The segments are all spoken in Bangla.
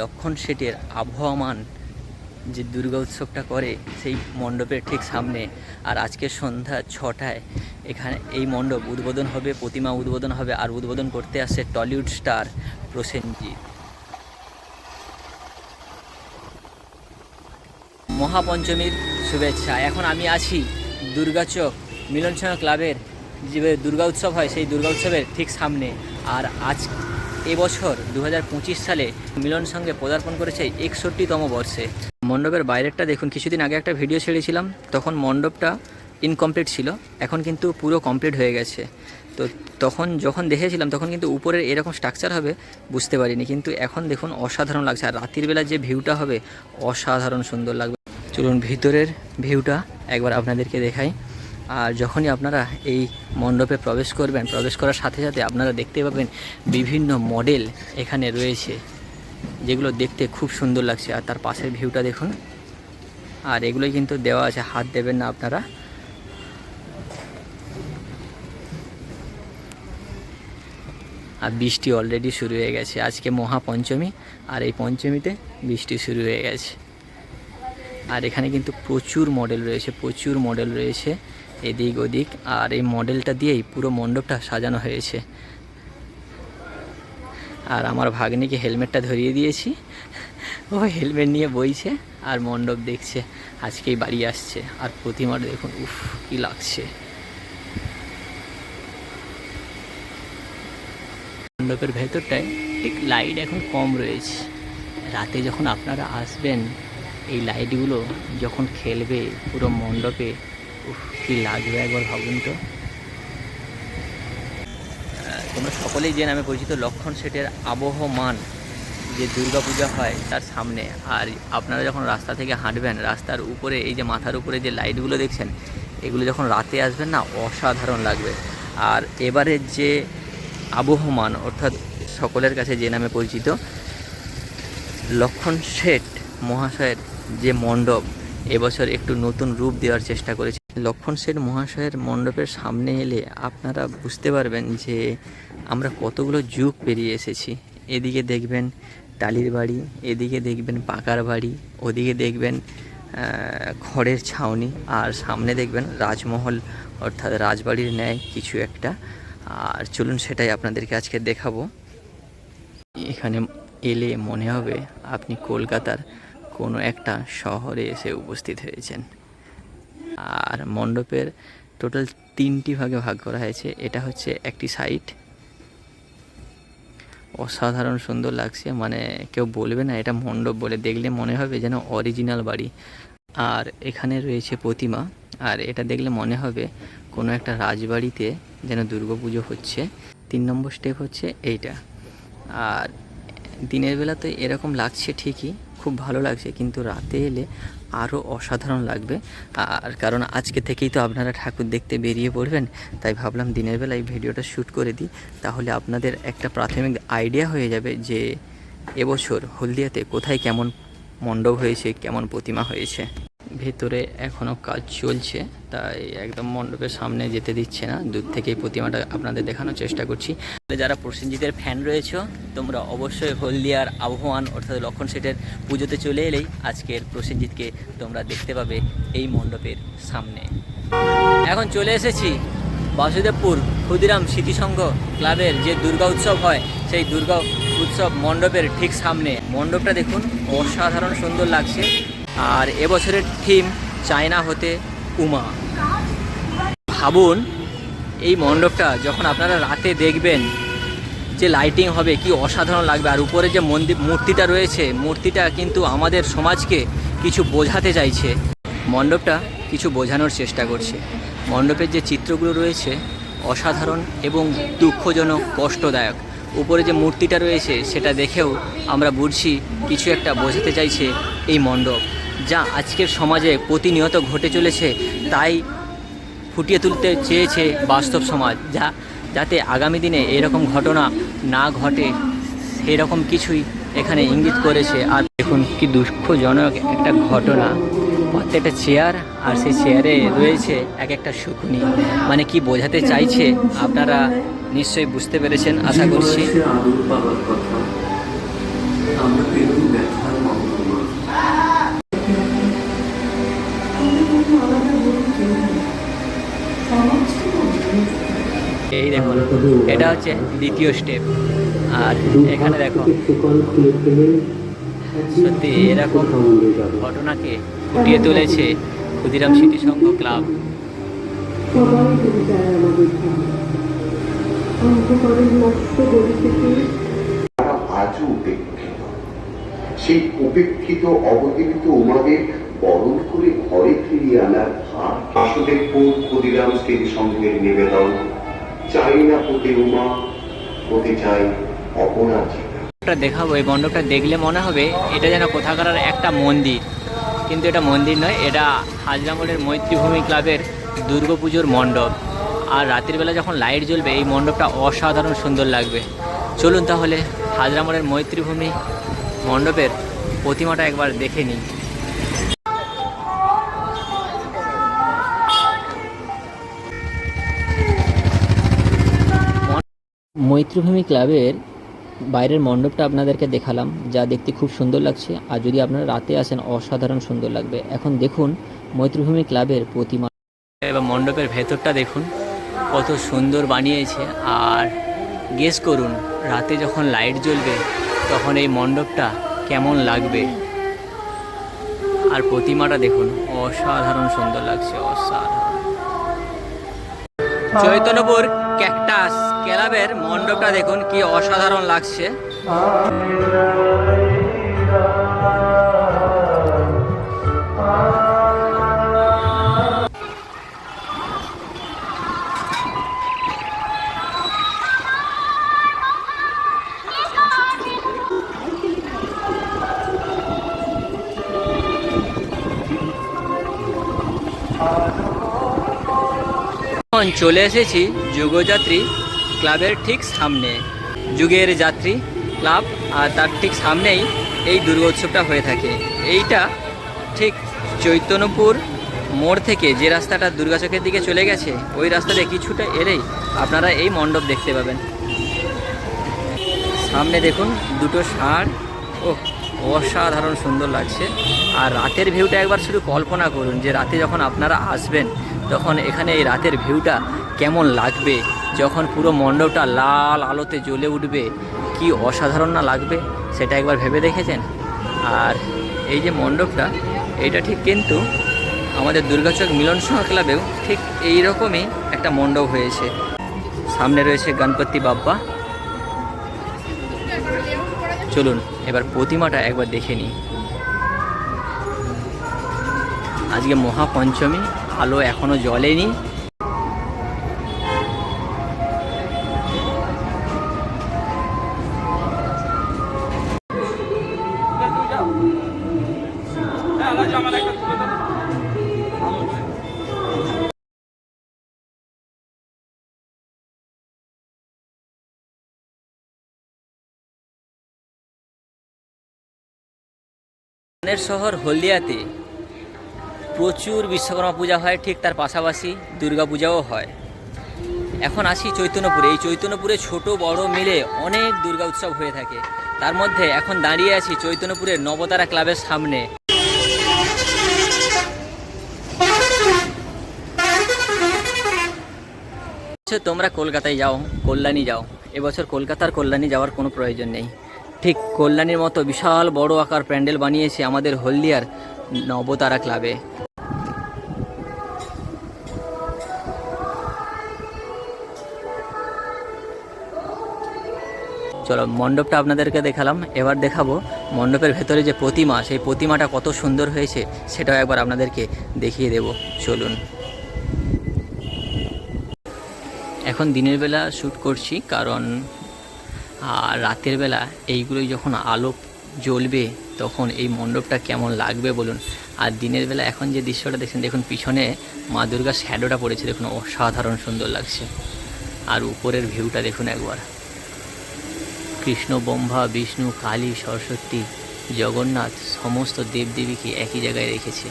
লক্ষণ শেঠের আবহাওয়ামান যে দুর্গা উৎসবটা করে, সেই মণ্ডপের ঠিক সামনে। আর আজকে সন্ধ্যা ছটায় এখানে এই মণ্ডপ উদ্বোধন হবে, প্রতিমা উদ্বোধন হবে, আর উদ্বোধন করতে আসছে টলিউড স্টার প্রসেনজিৎ মহাপঞ্চমীর শুভেচ্ছা। এখন আমি আছি দুর্গাচক মিলনসংঘ ক্লাবের যে দুর্গা উৎসব হয়, সেই দুর্গা উৎসবের ঠিক সামনে। আর আজ এবছর দু হাজার পঁচিশ সালে মিলন সঙ্গে পদার্পণ করেছে একষট্টিতম বর্ষে। মণ্ডপের বাইরেরটা দেখুন, কিছুদিন আগে একটা ভিডিও ছেড়েছিলাম, তখন মণ্ডপটা ইনকমপ্লিট ছিল, এখন কিন্তু পুরো কমপ্লিট হয়ে গেছে। তো তখন যখন দেখেছিলাম, তখন কিন্তু উপরের এরকম স্ট্রাকচার হবে, বুঝতে পারিনি, কিন্তু এখন দেখুন অসাধারণ লাগছে। আর রাত্রির বেলা যে ভিউটা হবে, অসাধারণ সুন্দর লাগবে। চলুন ভিতরের ভিউটা একবার আপনাদেরকে দেখাই। আর যখনই আপনারা এই মণ্ডপে প্রবেশ করবেন, প্রবেশ করার সাথে সাথে আপনারা দেখতে পাবেন বিভিন্ন মডেল এখানে রয়েছে, যেগুলো দেখতে খুব সুন্দর লাগছে। আর তার পাশের ভিউটা দেখুন। আর এগুলোই কিন্তু দেওয়া আছে, হাত দেবেন না আপনারা। আর বৃষ্টি অলরেডি শুরু হয়ে গেছে। আজকে মহাপঞ্চমী, আর এই পঞ্চমীতে বৃষ্টি শুরু হয়ে গেছে। আর এখানে কিন্তু প্রচুর মডেল রয়েছে, প্রচুর মডেল রয়েছে। এদিক ওদিক আর এই মডেলটা দিয়েই পুরো মণ্ডপটা সাজানো হয়েছে। আর আমার ভাগ্নিকে হেলমেটটা ধরিয়ে দিয়েছি। ও হেলমেট নিয়ে বইছে আর মণ্ডপ দেখছে। আজকেই বাড়ি আসছে। আর প্রতিমার দেখুন, উফ, কি লাগছে। মণ্ডপের ভেতরটায় ঠিক লাইট এখন কম রয়েছে। রাতে যখন আপনারা আসবেন, এই লাইটগুলো যখন খেলবে পুরো মণ্ডপে কী লাগবে একবার ভাবুন তো। তোমরা সকলেই যে নামে পরিচিত, লক্ষণ সেটের আবহমান যে দুর্গাপূজা হয় তার সামনে। আর আপনারা যখন রাস্তা থেকে হাঁটবেন, রাস্তার উপরে, এই যে মাথার উপরে যে লাইটগুলো দেখছেন, এগুলো যখন রাতে আসবেন না, অসাধারণ লাগবে। আর এবারের যে আবহমান, অর্থাৎ সকলের কাছে যে নামে পরিচিত, লক্ষণ শেঠ মহাশয়ের যে মণ্ডপ, এবছর একটু নতুন রূপ দেওয়ার চেষ্টা করেছে লক্ষণ শেঠ মহাশয়ের মণ্ডপের সামনে এলে আপনারা বুঝতে পারবেন যে আমরা কতগুলো যুগ পেরিয়ে এসেছি। এদিকে দেখবেন টালির বাড়ি, এদিকে দেখবেন পাকার বাড়ি, ওদিকে দেখবেন খড়ের ছাউনি, আর সামনে দেখবেন রাজমহল, অর্থাৎ রাজবাড়ির ন্যায় কিছু একটা। আর চলুন সেটাই আপনাদেরকে আজকে দেখাবো। এখানে এলে মনে হবে আপনি কলকাতার কোনো একটা শহরে এসে উপস্থিত হয়েছেন। আর মণ্ডপের টোটাল তিনটি ভাগে ভাগ করা হয়েছে। এটা হচ্ছে একটি সাইট। অসাধারণ সুন্দর লাগছে মানে কেউ বলবে না এটা মণ্ডপ বলে। দেখলে মনে হবে যেন অরিজিনাল বাড়ি। আর এখানে রয়েছে প্রতিমা, আর এটা দেখলে মনে হবে কোনো একটা রাজবাড়িতে যেন দুর্গাপুজো হচ্ছে। তিন নম্বর স্টেপ হচ্ছে এইটা। আর দিনের বেলা তো এরকম লাগছে ঠিকই খুব ভালো লাগছে, কিন্তু রাতে এলে আরও অসাধারণ লাগবে। আর কারণ আজকে থেকেই তো আপনারা ঠাকুর দেখতে বেরিয়ে পড়বেন, তাই ভাবলাম দিনের বেলা এই ভিডিওটা শ্যুট করে দিই। তাহলে আপনাদের একটা প্রাথমিক আইডিয়া হয়ে যাবে যে এবছর হলদিয়াতে কোথায় কেমন মণ্ডপ হয়েছে, কেমন প্রতিমা হয়েছে। ভেতরে এখনও কাজ চলছে, তাই একদম মণ্ডপের সামনে যেতে দিচ্ছে না। দূর থেকেই প্রতিমাটা আপনাদের দেখানোর চেষ্টা করছি। যারা প্রসেনজিতের ফ্যান রয়েছে, তোমরা অবশ্যই হলদিয়ার আবহাওয়ান অর্থাৎ লক্ষণ সেটের পুজোতে চলে এলেই আজকের প্রসেনজিৎকে তোমরা দেখতে পাবে এই মণ্ডপের সামনে। এখন চলে এসেছি বাসুদেবপুর ক্ষুদিরাম স্মৃতিসংঘ ক্লাবের যে দুর্গা উৎসব হয়, সেই দুর্গা উৎসব মণ্ডপের ঠিক সামনে। মণ্ডপটা দেখুন, অসাধারণ সুন্দর লাগছে। আর এবছরের থিম চায়না হতে উমা। ভাবুন, এই মণ্ডপটা যখন আপনারা রাতে দেখবেন যে লাইটিং হবে, কি অসাধারণ লাগবে। আর উপরে যে মন্দির, মূর্তিটা রয়েছে, মূর্তিটা কিন্তু আমাদের সমাজকে কিছু বোঝাতে চাইছে। মণ্ডপটা কিছু বোঝানোর চেষ্টা করছে। মণ্ডপের যে চিত্রগুলো রয়েছে, অসাধারণ এবং দুঃখজনক, কষ্টদায়ক। উপরে যে মূর্তিটা রয়েছে, সেটা দেখেও আমরা বুঝছি, কিছু একটা বোঝাতে চাইছে এই মণ্ডপ। যা আজকের সমাজে প্রতিনিয়ত ঘটে চলেছে, তাই ফুটিয়ে তুলতে চেয়েছে বাস্তব সমাজ, যা, যাতে আগামী দিনে এরকম ঘটনা না ঘটে সেরকম কিছুই এখানে ইঙ্গিত করেছে। আর দেখুন কি দুঃখজনক একটা ঘটনা। প্রত্যেকটা চেয়ার আর সেই চেয়ারে রয়েছে এক একটা শুকুনি। মানে কি বোঝাতে চাইছে আপনারা নিশ্চয়ই বুঝতে পেরেছেন, আশা করছি। এই দেখুন, এটা হচ্ছে দ্বিতীয় স্টেপ আর এখানে দেখো, সত্যি এরকম ঘটনাকে ফুটিয়ে তুলেছে ক্ষুদিরাম স্মৃতি সংঘ ক্লাব। আজও উপেক্ষিত। সেই উপেক্ষিত, অবহেলিত উমাদের বরণ করে ঘরে ফিরিয়ে আনার ভার বাসুদেবপুর ক্ষুদিরাম স্মৃতি সংঘের নিবেদন। চাই না উমা চাই দেখাবো, এই মণ্ডপটা দেখলে মনে হবে এটা যেন কোথাকার একটা মন্দির। কিন্তু এটা মন্দির নয়, এটা হাজরামোড়ের মৈত্রীভূমি ক্লাবের দুর্গাপুজোর মণ্ডপ। আর রাতের বেলা যখন লাইট জ্বলবে, এই মণ্ডপটা অসাধারণ সুন্দর লাগবে। চলুন তাহলে হাজরামোড়ের মৈত্রীভূমি মণ্ডপের প্রতিমাটা একবার দেখে নিই। মৈত্রীভূমি ক্লাবের বাইরের মণ্ডপটা আপনাদেরকে দেখালাম, যা দেখতে খুব সুন্দর লাগছে। আর যদি আপনারা রাতে আসেন, অসাধারণ সুন্দর লাগবে। এখন দেখুন, মৈত্রীভূমি ক্লাবের প্রতিমা। এবার মণ্ডপের ভেতরটা দেখুন, কত সুন্দর বানিয়েছে। আর গেস করুন, রাতে যখন লাইট জ্বলবে, তখন এই মণ্ডপটা কেমন লাগবে? আর প্রতিমাটা দেখুন, অসাধারণ সুন্দর লাগছে, অসাধারণ। চৈতন্যপুর ক্যাকটাস ক্লাবের মণ্ডপটা দেখুন কি অসাধারণ লাগছে। এখন চলে এসেছি যুগযাত্রী ক্লাবের ঠিক সামনে। যুগের যাত্রী ক্লাব আর তার ঠিক সামনেই এই দুর্গোৎসবটা হয়ে থাকে। এইটা ঠিক চৈতন্যপুর মোড় থেকে যে রাস্তাটা দুর্গাচকের দিকে চলে গেছে, ওই রাস্তাতে কিছুটা এলেই আপনারা এই মণ্ডপ দেখতে পাবেন। সামনে দেখুন দুটো ষাঁড়। ও অসাধারণ সুন্দর লাগছে। আর রাতের ভিউটা একবার শুধু কল্পনা করুন যে রাতে যখন আপনারা আসবেন তখন এখানে এই রাতের ভিউটা কেমন লাগবে? যখন পুরো মণ্ডপটা লাল আলোতে জ্বলে উঠবে, কি অসাধারণ না লাগবে? সেটা একবার ভেবে দেখেছেন? আর এই যে মণ্ডপটা, এটা ঠিক কিন্তু আমাদের দুর্গাচক মিলন ক্লাবেও ঠিক এই রকমই একটা মণ্ডপ হয়েছে। সামনে রয়েছে গণপতি বাপ্পা। চলুন, এবার প্রতিমাটা একবার দেখে নিই। আজকে মহাপঞ্চমী। আলো এখনও জ্বলেনি। শহর হলদিয়াতে প্রচুর বিশ্বকর্মা পূজা হয়, ঠিক তার পাশাপাশি দুর্গা পূজাও হয়। এখন আসি চৈতন্যপুরে। এই চৈতন্যপুরে ছোট, বড় মিলে অনেক দুর্গা উৎসব হয়ে থাকে। তার মধ্যে এখন দাঁড়িয়ে আছি চৈতন্যপুরের নবতারা ক্লাবের সামনে। তোমরা কলকাতায় যাও, কল্যাণী যাও। এবছর কলকাতার কল্যাণী যাওয়ার কোনো প্রয়োজন নেই। ঠিক কল্যাণীর মতো বিশাল বড় আকার প্যান্ডেল বানিয়েছে আমাদের হলদিয়ার নবতারা ক্লাবে। চলো, মণ্ডপটা আপনাদেরকে দেখালাম। এবার দেখাবো মণ্ডপের ভেতরে যে প্রতিমা, সেই প্রতিমাটা কত সুন্দর হয়েছে, সেটাও একবার আপনাদেরকে দেখিয়ে দেব। চলুন। এখন দিনের বেলা শ্যুট করছি, কারণ রাতের বেলা এইগুলোই যখন আলো জ্বলবে, তখন এই মণ্ডপটা কেমন লাগবে বলুন। আর দিনের বেলা এখন যে দৃশ্যটা দেখছেন, দেখুন পিছনে মা দুর্গার শ্যাডোটা পড়েছে, দেখুন অসাধারণ সুন্দর লাগছে। আর উপরের ভিউটা দেখুন একবার। কৃষ্ণ ব্রহ্মা, বিষ্ণু, কালী, সরস্বতী, জগন্নাথ সমস্ত দেবদেবীকে একই জায়গায় রেখেছে।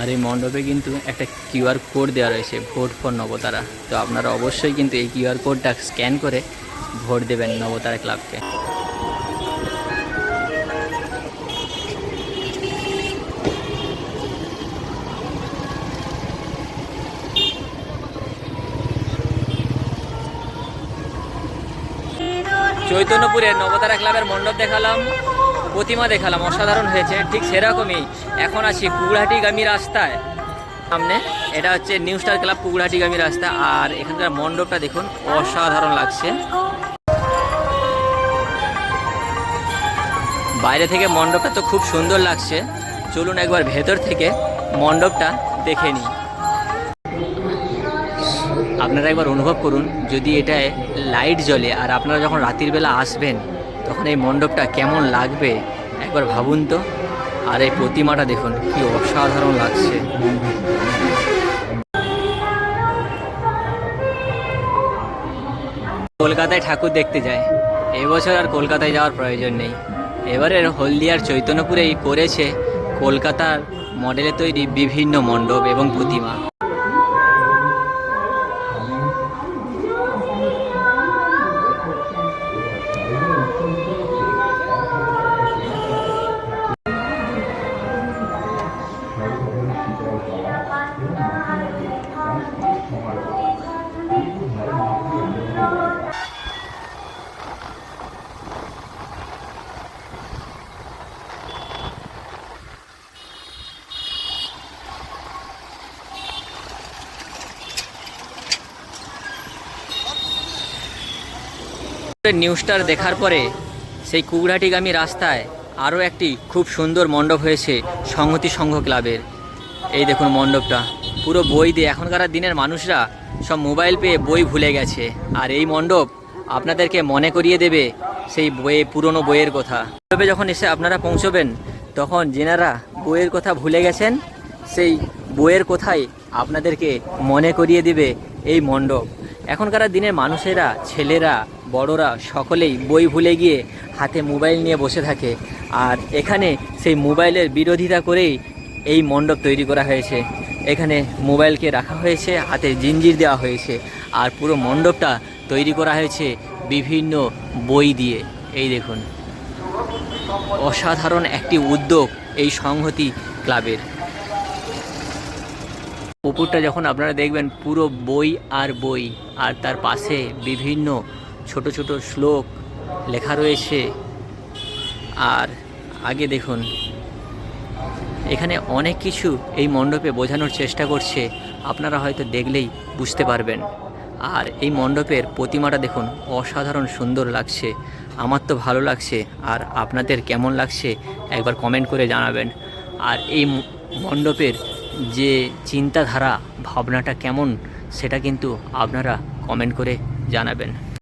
আর এই মণ্ডপে কিন্তু একটা কিউআর কোড দেওয়া রয়েছে, ভোট ফর নবতারা। তো আপনারা অবশ্যই কিন্তু এই কিউআর কোডটা স্ক্যান করে ভোট দেবেন নবতারা ক্লাবকে। চৈতন্যপুরের নবতারা ক্লাবের মণ্ডপ দেখালাম, প্রতিমা দেখালাম, অসাধারণ হয়েছে, ঠিক সেরকমই। এখন আছি কুকুরহাটিগামী রাস্তায়। সামনে, এটা হচ্ছে নিউ স্টার ক্লাব কুকুরহাটিগামী রাস্তা, আর এখানকার মণ্ডপটা দেখুন, অসাধারণ লাগছে। বাইরে থেকে মণ্ডপটা তো খুব সুন্দর লাগছে। চলুন একবার ভেতর থেকে মণ্ডপটা দেখে নিই। আপনারা একবার অনুভব করুন, যদি এটায় লাইট জ্বলে আর আপনারা যখন রাতের বেলা আসবেন, তখন এই মণ্ডপটা কেমন লাগবে একবার ভাবুন তো। আর এই প্রতিমাটা দেখুন, কি অসাধারণ লাগছে। কলকাতায় ঠাকুর দেখতে যায়। এবছর আর কলকাতায় যাওয়ার প্রয়োজন নেই। এবারের হলদিয়ার চৈতন্যপুরেই করেছে কলকাতার মডেলে তৈরি বিভিন্ন মণ্ডপ এবং প্রতিমা। নিউ স্টার দেখার পরে সেই কুকুরহাটিগামী রাস্তায় আরও একটি খুব সুন্দর মণ্ডপ হয়েছে সংহতি সংঘ ক্লাবের। এই দেখুন মণ্ডপটা। পুরো বই দিয়ে এখনকার দিনের মানুষরা সব মোবাইল পেয়ে বই ভুলে গেছে। আর এই মণ্ডপ আপনাদেরকে মনে করিয়ে দেবে সেই বইয়ে, পুরনো বইয়ের কথা। মণ্ডপে যখন এসে আপনারা পৌঁছবেন, তখন যেনারা বইয়ের কথা ভুলে গেছেন, সেই বইয়ের কথাই আপনাদেরকে মনে করিয়ে দিবে এই মণ্ডপ। এখনকার দিনের মানুষেরা, ছেলেরা বড়রা সকলেই বই ভুলে গিয়ে হাতে মোবাইল নিয়ে বসে থাকে। আর এখানে সেই মোবাইলের বিরোধিতা করেই এই মণ্ডপ তৈরি করা হয়েছে। এখানে মোবাইলকে রাখা হয়েছে, হাতে জিঞ্জির দেওয়া হয়েছে। আর পুরো মণ্ডপটা তৈরি করা হয়েছে বিভিন্ন বই দিয়ে। এই দেখুন। অসাধারণ একটি উদ্যোগ এই সংহতি ক্লাবের। পুকুরটা যখন আপনারা দেখবেন পুরো বই আর বই, আর তার পাশে বিভিন্ন ছোট ছোট শ্লোক লেখা রয়েছে। আর আগে দেখুন, এখানে অনেক কিছু এই মণ্ডপে বোঝানোর চেষ্টা করছে। আপনারা হয়তো দেখলেই বুঝতে পারবেন। আর এই মণ্ডপের প্রতিমাটা দেখুন, অসাধারণ সুন্দর লাগছে। আমার তো ভালো লাগছে, আর আপনাদের কেমন লাগছে একবার কমেন্ট করে জানাবেন। আর এই মণ্ডপের যে চিন্তাধারা, ভাবনাটা কেমন, সেটা কিন্তু আপনারা কমেন্ট করে জানাবেন।